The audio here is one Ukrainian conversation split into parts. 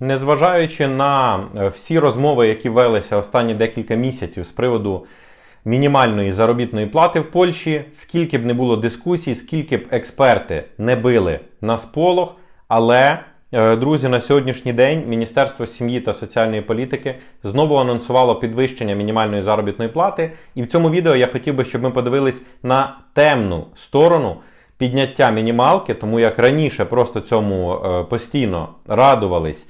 Незважаючи на е, всі розмови, які велися останні декілька місяців з приводу мінімальної заробітної плати в Польщі, скільки б не було дискусій, скільки б експерти не били на сполох, але, е, друзі, на сьогоднішній день Міністерство сім'ї та соціальної політики знову анонсувало підвищення мінімальної заробітної плати. І в цьому відео я хотів би, щоб ми подивились на темну сторону підняття мінімалки, тому як раніше просто цьому е, постійно радувались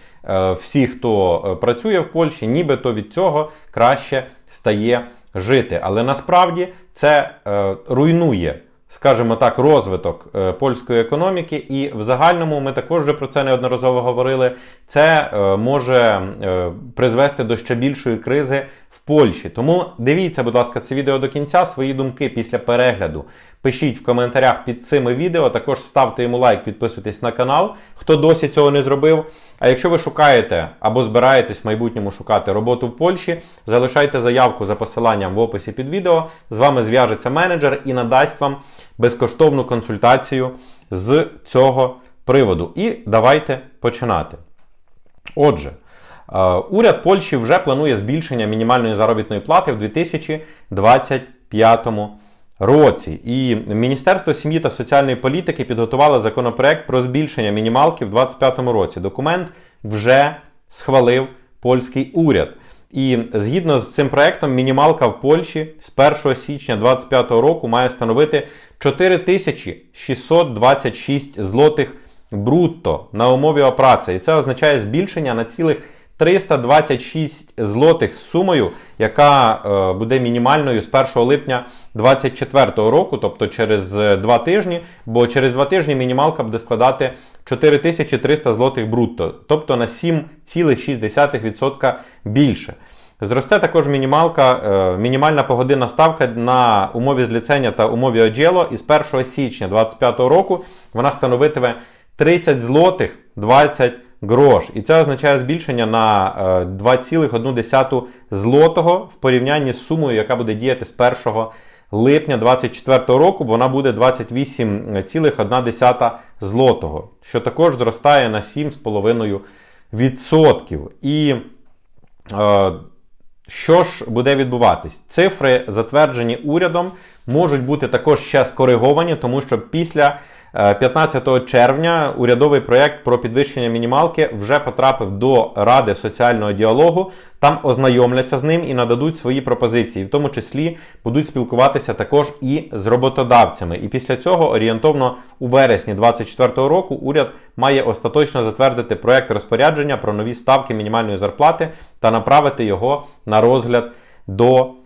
всі, хто е, працює в Польщі, нібито від цього краще стає жити. Але насправді це е, руйнує. Скажімо так, розвиток е, польської економіки, і в загальному ми також вже про це неодноразово говорили. Це е, може е, призвести до ще більшої кризи Польщі. Тому дивіться, будь ласка, це відео до кінця. Свої думки після перегляду пишіть в коментарях під цими відео. Також ставте йому лайк, підписуйтесь на канал, хто досі цього не зробив. А якщо ви шукаєте або збираєтесь в майбутньому шукати роботу в Польщі, залишайте заявку за посиланням в описі під відео. З вами зв'яжеться менеджер і надасть вам безкоштовну консультацію з цього приводу. І давайте починати. Отже, уряд Польщі вже планує збільшення мінімальної заробітної плати в 2025 році. І Міністерство сім'ї та соціальної політики підготувало законопроект про збільшення мінімалки в 2025 році. Документ вже схвалив польський уряд. І згідно з цим проектом, мінімалка в Польщі з 1 січня 2025 року має становити 4626 злотих брутто на умові опраці. І це означає збільшення на цілих 326 злотих з сумою, яка е, буде мінімальною з 1 липня 2024 року, тобто через два тижні, бо через два тижні мінімалка буде складати 4300 злотих брутто, тобто на 7,6% більше. Зросте також мінімалка, е, мінімальна погодинна ставка на умові зліцення та умові оджело. І з 1 січня 2025 року вона становитиме 30 злотих 20 грош. І це означає збільшення на 2,1 злотого в порівнянні з сумою, яка буде діяти з 1 липня 2024 року, вона буде 28,1 злотого, що також зростає на 7,5%. І е, що ж буде відбуватись? Цифри, затверджені урядом, можуть бути також ще скориговані, тому що після 15 червня урядовий проєкт про підвищення мінімалки вже потрапив до Ради соціального діалогу. Там ознайомляться з ним і нададуть свої пропозиції, в тому числі будуть спілкуватися також і з роботодавцями. І після цього орієнтовно у вересні 2024 року уряд має остаточно затвердити проєкт розпорядження про нові ставки мінімальної зарплати та направити його на розгляд до.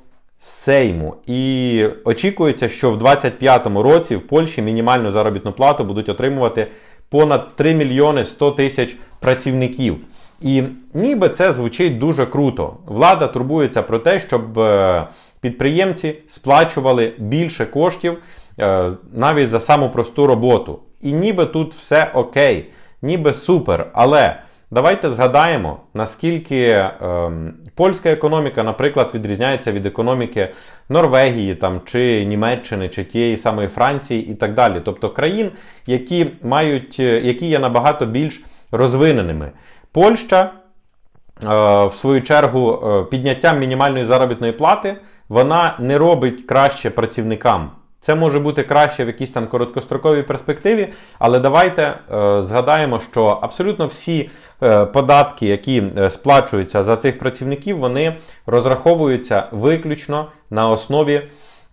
Сейму. І очікується, що в 2025 році в Польщі мінімальну заробітну плату будуть отримувати понад 3 мільйони 100 тисяч працівників. І ніби це звучить дуже круто. Влада турбується про те, щоб е, підприємці сплачували більше коштів е, навіть за саму просту роботу. І ніби тут все окей, ніби супер. Але. Давайте згадаємо, наскільки е, польська економіка, наприклад, відрізняється від економіки Норвегії там, чи Німеччини, чи тієї самої Франції і так далі. Тобто країн, які мають, е, які є набагато більш розвиненими. Польща, е, в свою чергу, е, підняттям мінімальної заробітної плати, вона не робить краще працівникам. Це може бути краще в якійсь там короткостроковій перспективі, але давайте е, згадаємо, що абсолютно всі е, податки, які е, сплачуються за цих працівників, вони розраховуються виключно на основі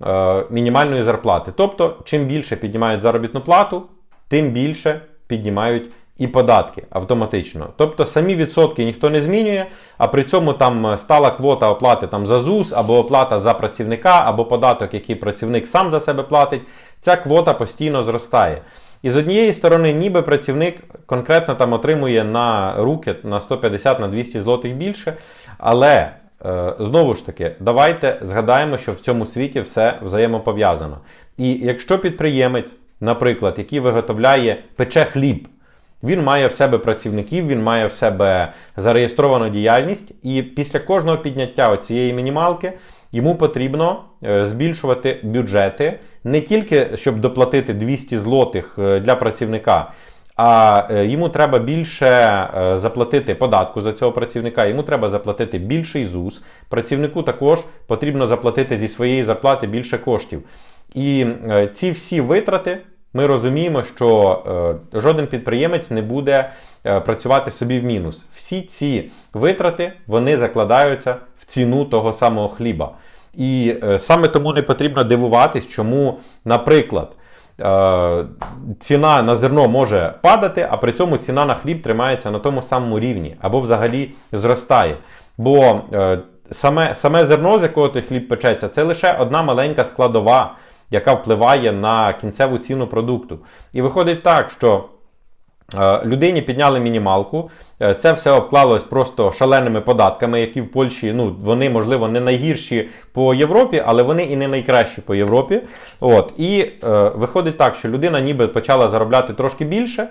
е, мінімальної зарплати. Тобто, чим більше піднімають заробітну плату, тим більше піднімають і податки автоматично. Тобто самі відсотки ніхто не змінює, а при цьому там стала квота оплати там за ЗУС, або оплата за працівника, або податок, який працівник сам за себе платить. Ця квота постійно зростає. І з однієї сторони, ніби працівник конкретно там отримує на руки на 150 на 200 злотих більше. Але е, знову ж таки, давайте згадаємо, що в цьому світі все взаємопов'язано. І якщо підприємець, наприклад, який виготовляє пече хліб, він має в себе працівників, він має в себе зареєстровану діяльність, і після кожного підняття цієї мінімалки йому потрібно е, збільшувати бюджети не тільки щоб доплатити 200 злотих е, для працівника, а е, йому треба більше заплатити податку за цього працівника, йому треба заплатити більший ЗУС. Працівнику також потрібно заплатити зі своєї зарплати більше коштів. І ці всі витрати ми розуміємо, що е, жоден підприємець не буде е, працювати собі в мінус. Всі ці витрати вони закладаються в ціну того самого хліба. І е, саме тому не потрібно дивуватись, чому, наприклад, е, ціна на зерно може падати, а при цьому ціна на хліб тримається на тому самому рівні або взагалі зростає. Бо е, саме, саме зерно, з якого той хліб печеться, це лише одна маленька складова, яка впливає на кінцеву ціну продукту. І виходить так, що Е, Людині підняли мінімалку. Е, Це все обклалось просто шаленими податками, які в Польщі, ну, вони, можливо, не найгірші по Європі, але вони і не найкращі по Європі. От. І е, виходить так, що людина ніби почала заробляти трошки більше.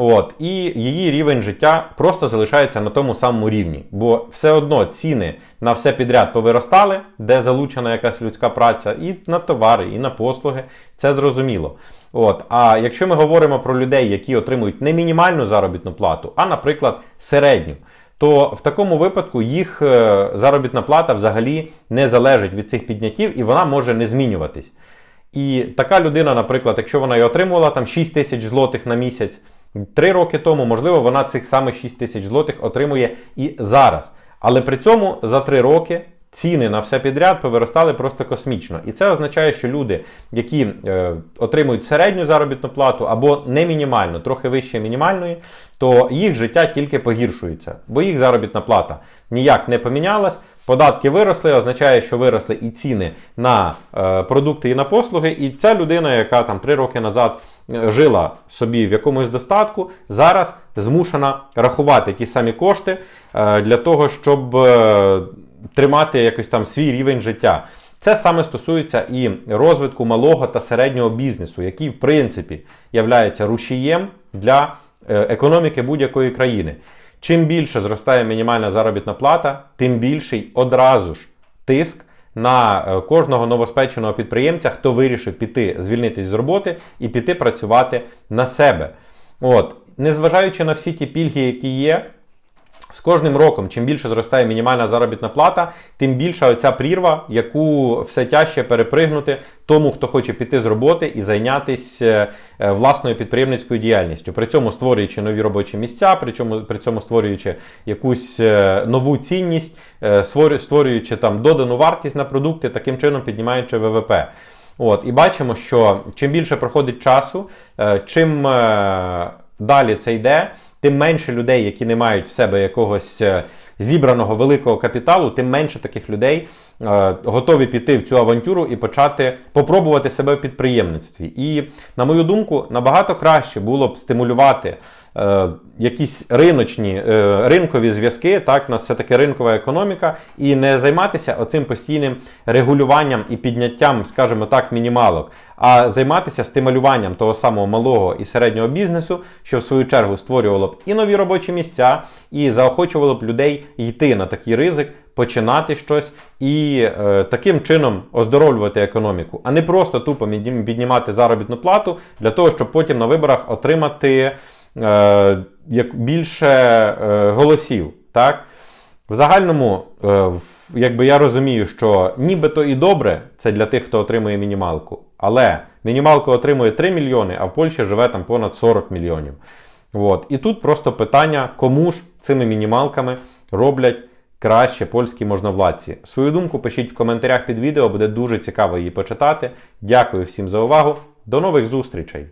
От, і її рівень життя просто залишається на тому самому рівні. Бо все одно ціни на все підряд повиростали, де залучена якась людська праця, і на товари, і на послуги. Це зрозуміло. От, а якщо ми говоримо про людей, які отримують не мінімальну заробітну плату, а, наприклад, середню, то в такому випадку їх е, заробітна плата взагалі не залежить від цих підняттів і вона може не змінюватись. І така людина, наприклад, якщо вона і отримувала там 6 тисяч злотих на місяць, Три роки тому, можливо, вона цих самих 6 тисяч злотих отримує і зараз. Але при цьому за три роки ціни на все підряд повиростали просто космічно. І це означає, що люди, які е, отримують середню заробітну плату або не мінімальну, трохи вище мінімальної, то їх життя тільки погіршується, бо їх заробітна плата ніяк не помінялась. Податки виросли, означає, що виросли і ціни на е, продукти і на послуги. І ця людина, яка там три роки назад жила собі в якомусь достатку, зараз змушена рахувати ті самі кошти е, для того, щоб е, тримати якось там свій рівень життя. Це саме стосується і розвитку малого та середнього бізнесу, який, в принципі, являється рушієм для е, економіки будь-якої країни. Чим більше зростає мінімальна заробітна плата, тим більший одразу ж тиск на е, кожного новоспеченого підприємця, хто вирішив піти звільнитись з роботи і піти працювати на себе. От, незважаючи на всі ті пільги, які є. Кожним роком, чим більше зростає мінімальна заробітна плата, тим більша оця прірва, яку все тяжче перепригнути тому, хто хоче піти з роботи і зайнятися е, власною підприємницькою діяльністю, при цьому створюючи нові робочі місця, при цьому при цьому створюючи якусь е, нову цінність, е, створюючи там додану вартість на продукти, таким чином піднімаючи ВВП. От, І бачимо, що чим більше проходить часу, чим далі це йде тим менше людей, які не мають в себе якогось е, зібраного великого капіталу, тим менше таких людей е, готові піти в цю авантюру і почати попробувати себе в підприємництві. І, на мою думку, набагато краще було б стимулювати. Е, якісь риночні е, ринкові зв'язки, так, у нас все-таки ринкова економіка, і не займатися оцим постійним регулюванням і підняттям, скажімо так, мінімалок, а займатися стимулюванням того самого малого і середнього бізнесу, що в свою чергу створювало б і нові робочі місця, і заохочувало б людей йти на такий ризик. Починати щось і е, таким чином оздоровлювати економіку, а не просто тупо піднімати заробітну плату для того, щоб потім на виборах отримати е, як більше е, голосів. Так? В загальному, е, якби я розумію, що нібито і добре це для тих, хто отримує мінімалку, але мінімалку отримує 3 мільйони, а в Польщі живе там понад 40 мільйонів. От. І тут просто питання, кому ж цими мінімалками роблять краще польські можновладці. Свою думку пишіть в коментарях під відео, буде дуже цікаво її почитати. Дякую всім за увагу. До нових зустрічей!